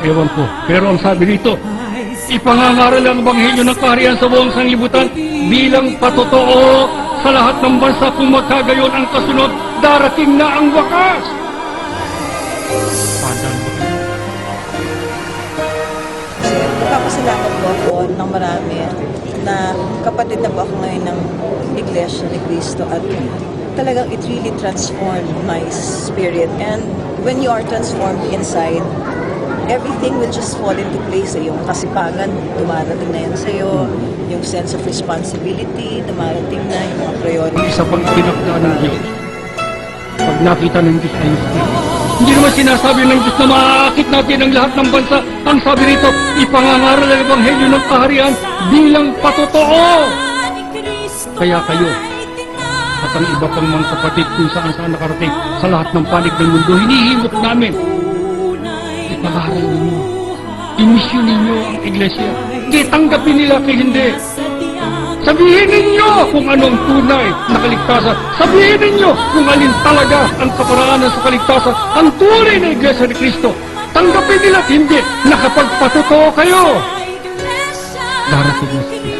Ewan ko. Pero ang sabi rito, ipangangaral ang Ebanghelyo ng kaharian sa buong sanglibutan bilang patotoo sa lahat ng bansa kung magkagayon ang kasunod, darating na ang wakas. Padang Nagpapasalamat po ako ng marami na kapatid na po ako ngayon ng Iglesia ni Cristo at talagang it really transformed my spirit. And when you are transformed inside, everything will just fall into place. Eh. Yung kasipagan, dumarating na yan sa'yo. Yung sense of responsibility, dumarating na yung mga priority. pang pinagdaan ng Diyos. Pag nakita ng Diyos ay. Hindi naman sinasabi ng Diyos na maaakit natin ang lahat ng bansa. Ang sabi rito, ipangangaral ang Ebanghelyo ng kaharian bilang patotoo. Kaya kayo, at ang iba pang mga kapatid kung saan saan nakarating sa lahat ng panig ng mundo, hinihimok namin. Ipangaral ninyo. Imisyon ninyo ang iglesia. Di tanggapin nila kay hindi. Sabihin ninyo kung ano ang tunay na kaligtasan. Sabihin ninyo kung alin talaga ang kaparaanan sa kaligtasan. Ang tunay na Iglesia ni Kristo. Tanggapin nila hindi na kapag patotoo kayo. Darating na Kristo.